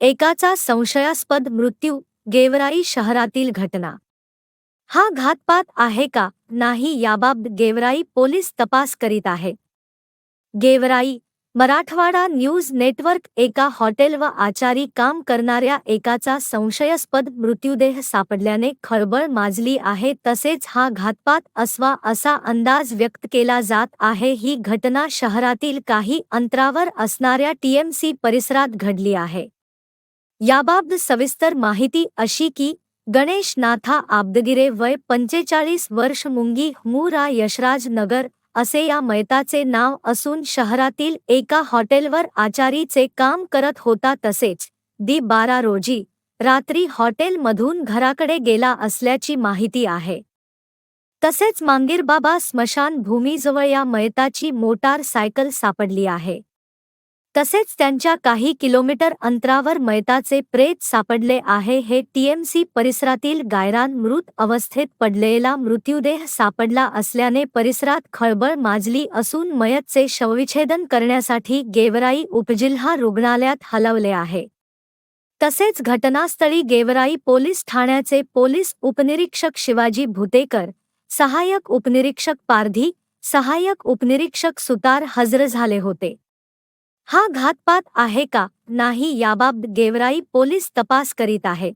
एकाचा संशयास्पद मृत्यू गेवराई शहरातील घटना. हा घातपात आहे का नाही याबाबत गेवराई पोलीस तपास करीत आहे. गेवराई मराठवाडा न्यूज नेटवर्क एका हॉटेल व आचारी काम करणाऱ्या एकाचा संशयास्पद मृत्यूदेह सापडल्याने खळबळ माजली आहे तसेच हा घातपात असवा असा अंदाज व्यक्त केला जात आहे. ही घटना शहरातील काही अंतरावर असणाऱ्या टीएमसी परिसरात घडली आहे. याबाबत सविस्तर माहिती अशी की गणेश नाथा आब्दगिरे वय पंचेचाळीस वर्ष मुंगी मुरा यशराज नगर असे या मैताचे नाव असून शहरातील एका हॉटेलवर आचारीचे काम करत होता तसेच दी बारा रोजी रात्री हॉटेलमधून घराकडे गेला असल्याची माहिती आहे. तसेच मांगीरबाबा स्मशानभूमीजवळ या मयताची मोटार सायकल सापडली आहे. तसेच त्यांच्या काही किलोमीटर अंतरावर मैताचे प्रेत सापडले आहे हे टीएमसी परिसरातील गायरान मृत अवस्थेत पडलेला मृत्यूदेह सापडला असल्याने परिसरात खळबळ माजली असून मयतचे शवविच्छेदन करण्यासाठी गेवराई उपजिल्हा रुग्णालयात हलवले आहे. तसेच घटनास्थळी गेवराई पोलीस ठाण्याचे पोलीस उपनिरीक्षक शिवाजी भुतेकर सहाय्यक उपनिरीक्षक पारधी सहाय्यक उपनिरीक्षक सुतार हजर झाले होते. हा घातपात आहे का? नाही याबाबत गेवराई पोलीस तपास करीत आहे.